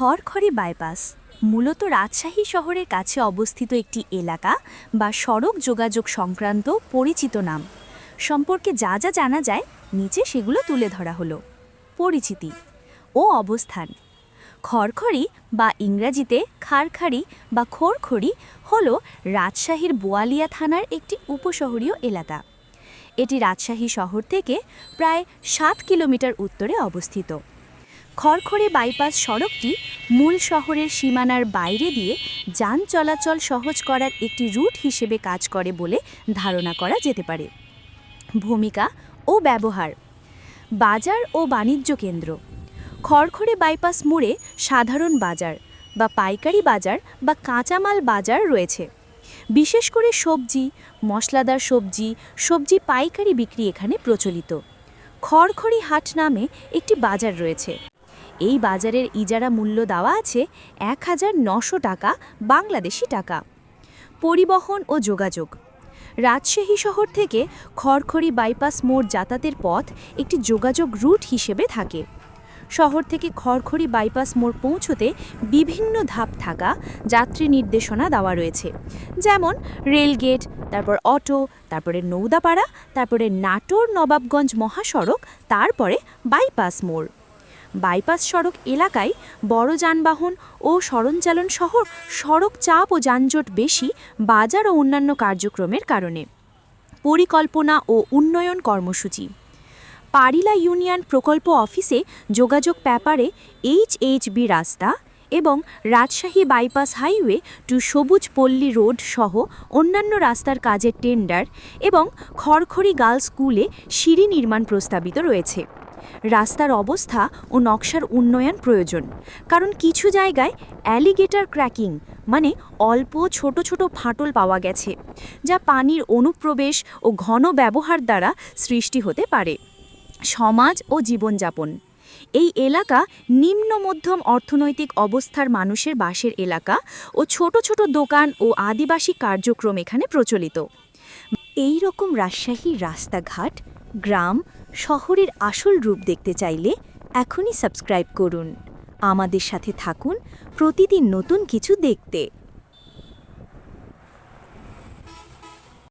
খড়খড়ি bypass মূলত রাজশাহী শহরের কাছে অবস্থিত একটি এলাকা বা সড়ক যোগাযোগ সংক্রান্ত পরিচিত নাম। সম্পর্কে যা যা জানা যায়, নিচে সেগুলো তুলে ধরা হলো। পরিচিতি ও অবস্থান খড়খড়ি বা ইংরাজিতে খারখাড়ি বা খোরখড়ি হল রাজশাহীর বোয়ালিয়া থানার একটি উপশহরীয় এলাকা। এটি রাজশাহী শহর থেকে প্রায় সাত কিলোমিটার উত্তরে অবস্থিত। খড়খড়ি বাইপাস সড়কটি মূল শহরের সীমানার বাইরে দিয়ে যান চলাচল সহজ করার একটি রুট হিসেবে কাজ করে বলে ধারণা করা যেতে পারে। ভূমিকা ও ব্যবহার। বাজার ও বাণিজ্য কেন্দ্র। খড়খড়ে বাইপাস মোড়ে সাধারণ বাজার বা পাইকারি বাজার বা কাঁচামাল বাজার রয়েছে। বিশেষ করে সবজি, মশলাদার সবজি সবজি পাইকারি বিক্রি এখানে প্রচলিত। খড়খড়ি হাট নামে একটি বাজার রয়েছে। এই বাজারের ইজারা মূল্য দেওয়া আছে এক টাকা, বাংলাদেশি টাকা। পরিবহন ও যোগাযোগ। রাজশাহী শহর থেকে খড়খড়ি বাইপাস মোড় যাতায়াতের পথ একটি যোগাযোগ রুট হিসেবে থাকে। শহর থেকে খড়খড়ি বাইপাস মোড় পৌঁছতে বিভিন্ন ধাপ থাকা যাত্রী নির্দেশনা দেওয়া রয়েছে। যেমন রেলগেট, তারপর অটো, তারপরে নৌদাপাড়া, তারপরে নাটোর নবাবগঞ্জ মহাসড়ক, তারপরে বাইপাস মোড়। বাইপাস সড়ক এলাকায় বড় যানবাহন ও সরঞ্চালন সহ সড়ক চাপ ও যানজট বেশি বাজার ও অন্যান্য কার্যক্রমের কারণে। পরিকল্পনা ও উন্নয়ন কর্মসূচি। পারিলা ইউনিয়ন প্রকল্প অফিসে যোগাযোগ ব্যাপারে এইচএইচবি রাস্তা এবং রাজশাহী বাইপাস হাইওয়ে টু সবুজ পল্লী রোড সহ অন্যান্য রাস্তার কাজের টেন্ডার এবং খড়খড়ি গার্লস স্কুলে সিঁড়ি নির্মাণ প্রস্তাবিত রয়েছে। রাস্তার অবস্থা ও নকশার উন্নয়ন প্রয়োজন। কারণ কিছু জায়গায় অ্যালিগেটার ক্র্যাকিং মানে অল্প ছোট ছোট ফাটল পাওয়া গেছে, যা পানির অনুপ্রবেশ ও ঘন ব্যবহার দ্বারা সৃষ্টি হতে পারে। সমাজ ও জীবনযাপন। এই এলাকা নিম্ন মধ্যম অর্থনৈতিক অবস্থার মানুষের বাসের এলাকা ও ছোট ছোট দোকান ও আদিবাসী কার্যক্রম এখানে প্রচলিত। এই রকম রাজশাহী রাস্তাঘাট গ্রাম শহরের আসল রূপ দেখতে চাইলে এখনই সাবস্ক্রাইব করুন। আমাদের সাথে থাকুন প্রতিদিন নতুন কিছু দেখতে।